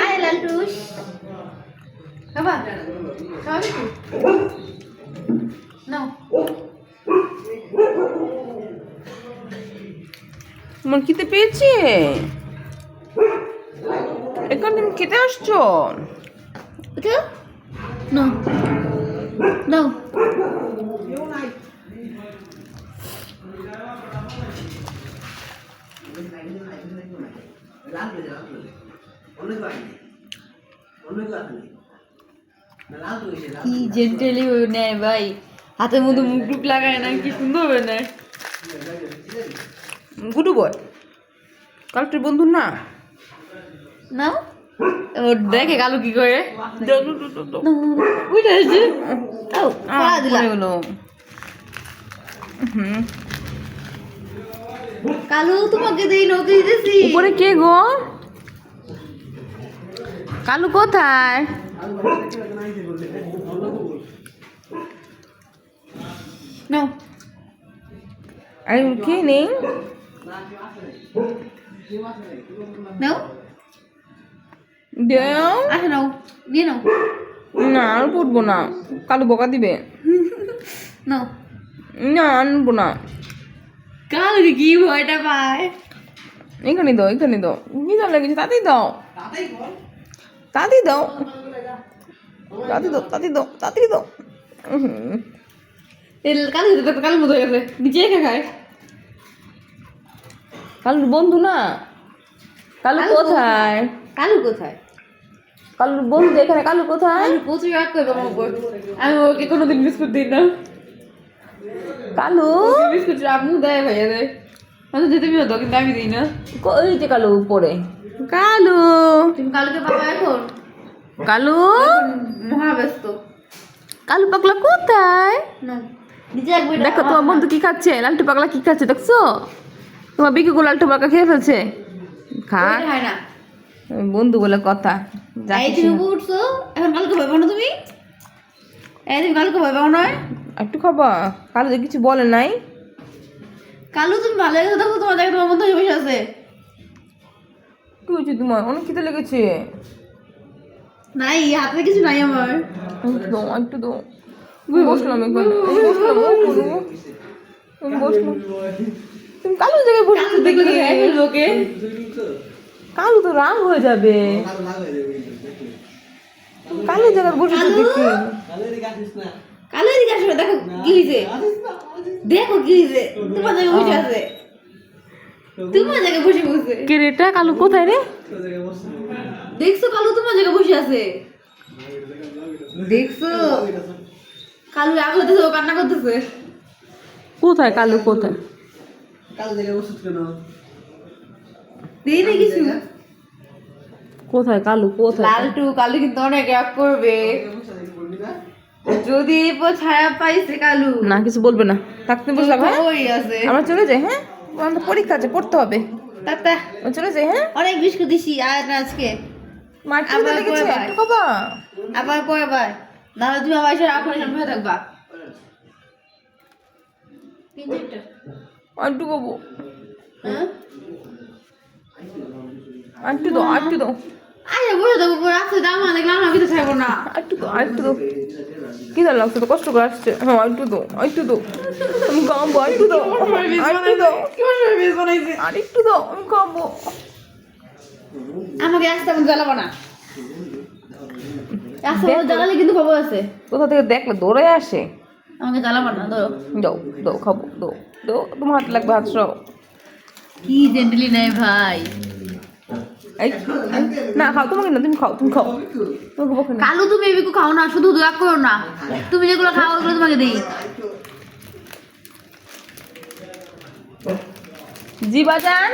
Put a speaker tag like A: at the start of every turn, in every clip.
A: আয় লালটুস খাবা তো নাও।
B: তোমার খেতে পেয়েছে। এখন তুমি খেতে আসছো?
A: ওঠো নাও। নাও। কি জেন্টেলি নেয় ভাই। হাতের মধ্যে মুখ টুক লাগায় না কি সুন্দর হবে না
B: গুডু বয়। কালকের বন্ধু না?
A: নাও ও দেখে কালো কি করে। উঠে আসছে।
B: হুম।
A: কালু তোমাকে দেই নৌকে দিতেছি
B: উপরে কে গো? কালু কোথায়? আমি কে নেই?
A: নাও।
B: দেও।
A: আসো নাও। নিয়ে নাও।
B: না আর পড়ব না। কালু বকা দিবে।
A: নাও।
B: না আনব না।
A: কালুকে কি ভয়টা পায়?
B: এখানে দাও এখানে দাও। কি দাও লেগেছে? তাতেই দাও। তাতেই দাও তাতে দাও। তাতে দাও তাতেই দাও হুম।
A: এই কালু তো কালুর মতো হয়ে গেছে। নিচে একা খায়?
B: কালুর বন্ধু না? কালু
A: কালু
B: কোথায়?
A: কালু কোথায়?
B: কালুর বন্ধু এখানে কালু কোথায়?
A: কালু প্রচুর রাগ করবে আমার উপর আমি ওকে কোনোদিন বিস্কুট দিই না।
B: কালু?
A: বিস্কুট আম্মু দেয় ভাইয়া দেয়। আমি তো দিতে হতো কিন্তু আমি দিই না।
B: ওই যে কালু উপরে? কালু।
A: তুমি কালুকে পাবা এখন?
B: কালু?
A: মহা ব্যস্ত
B: কালু পাগলা কোথায়? দেখো তোমার বন্ধু কি খাচ্ছে? লালটু পাগলা কি খাচ্ছে দেখছ? তোমার বিকেগুলো লালটু পাগলা খেয়ে ফেলছে। খা।
A: না।
B: বন্ধু বলে কথা।
A: উঠছো এখন কালকে ভয় পাও না তুমি? এই তুমি কালকে ভয় পাও না?
B: একটু খাবা। কালু যে কিছু বলে নাই।
A: কালু তুমি ভালো দেখো তোমার জায়গায় তোমার বন্ধু বসে আছে।
B: হয়েছে তোমার অনেক খেতে লেগেছে
A: নাই হাতে কিছু নাই আমার
B: একটু দাও একটু দাও আমি বসলাম বসলাম আমি তুমি কালু জায়গায় বসেছো দেখি
A: তো
B: কালু রাগ হয়ে যাবে কালু জায়গায় বসেছো দেখি
A: কালু আসবে দেখো কি হয়েছে দেখো কি হয়েছে তোমার জায়গায় বসে আছে তোমার জায়গায় বসে বসে।
B: কে রে এটা কালু কোথায় রে?
A: দেখছ কালু তোমার জায়গায় বসে আছে? দেখছ? কালু রাগ হতেছে ও কান্না করতেছে।
B: কোথায় কালু কোথায়?
A: দিই না কিছু।
B: কোথায় কালু কোথায়?
A: লালটু কালু কিন্তু অনেক রাগ করবে। যদি ছায়া পাইছে কালু।
B: না কিছু বলবে না। থাকতে বসলাম হ্যাঁ?
A: আছে।
B: আমরা চলে যাই হ্যাঁ? আমাদের পরীক্ষা আছে পড়তে হবে।
A: টাটা
B: চলে যাই হ্যাঁ?
A: অনেক বিস্কুট দিছি আর আজকে। আবার
B: একটু খাবা
A: আবার পরে বার। নাহলে তুমি আমার এসে রাখো এখানে থাকবা
B: আন্টু খাব
A: হ্যাঁ?
B: আন্টু দো দাও দো দাও।
A: দাম
B: একটু আর একটু দাও। কি দাও লাগছে তো? কষ্ট করে আসছে। হ্যাঁ একটু দাও আমি খাব একটু দাও। একটু দাও। আর একটু দাও আমি খাব।
A: আমাকে রাস্তা জ্বালাবো না। রাস্তা মধ্যে জ্বালালে কিন্তু খবর আছে।
B: কোথা থেকে দেখলে? দৌড়ে আসে।
A: আমাকে জ্বালাবো না ধরো
B: দাও দাও খাব দাও দাও। তোমার হাতে লাগবে হাত সরাও
A: কি জেন্টলি নেই ভাই।
B: না খাও তোমাকে না তুমি খাও তুমি খাও। তুমি খাব কেন
A: কালু তুমি এবিকু খাও না শুধু রাগ করো না। তুমি যেগুলো খাও ওগুলো তোমাকে দিই।
B: জি বাজান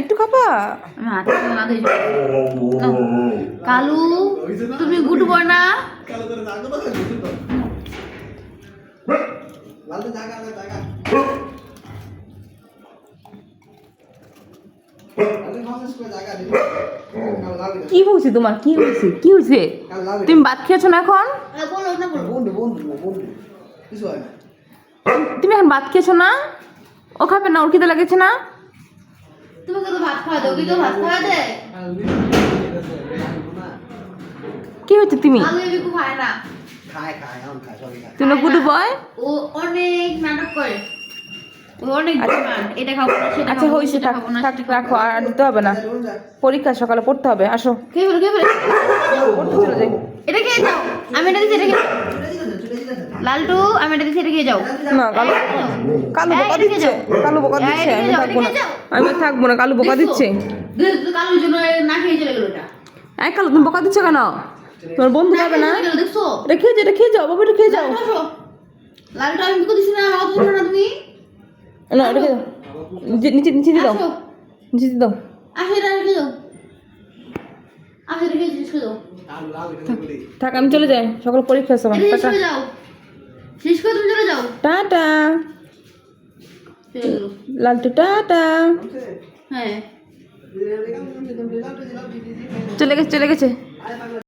B: একটু খাবা?
A: আমি হাতে করে না। কালু
B: কি হয়েছে তোমার? কি হয়েছে? কি হয়েছে? তুমি ভাত খেয়েছো না এখন?
A: আরে বলো না বলো।
B: তুমি এখন ভাত খেয়েছো না? ও খাবে না? ওর খিদে লেগেছে না?
A: তোমাকে তো ভাত খাওয়া দেও কি কেউ ভাত খাওয়া দেয়
B: কি হচ্ছে তুমি তুমি গুডু বয়?
A: ও অনেক নাটক করে।
B: আচ্ছা।
A: না,
B: হয়েছে রাখো আর দিতে হবে না। পরীক্ষা সকালে পড়তে হবে আসো।
A: এটা খেয়ে যাও আমি এটা দিচ্ছি এটা খেয়ে লালটু আমি এটা দিচ্ছি এটা খেয়ে যাও।
B: না কালু কালু বোকা দিচ্ছে।
A: যাও।
B: কালু বোকা দিচ্ছে আমি থাকব না। আমি থাকব না কালু বোকা দিচ্ছে।
A: কালুর জন্য না খেয়ে চলে গেল এটা।
B: এই কালু তুমি বোকা দিচ্ছ কেন? তোমার বন্ধু পাবে না? এটা খেয়ে যাও এটা খেয়ে যাও বাবা এটা খেয়ে যাও।
A: লালটু আমি দিচ্ছি না না তুমি?
B: না এটা খেয়ে নিচে- নিচে নিচে দিয়ে দাও
A: আসো
B: নিচে দিয়ে দাও
A: রেখে দাও
B: থাক আমি চলে যাই সকাল পরীক্ষা আছে আমার
A: এটা
B: টাটা
A: করে যাও শেষ করে তুমি চলে যাও
B: টাটা
A: চলে গেলো
B: লালটু টাটা
A: হ্যাঁ
B: চলে গেছে চলে গেছে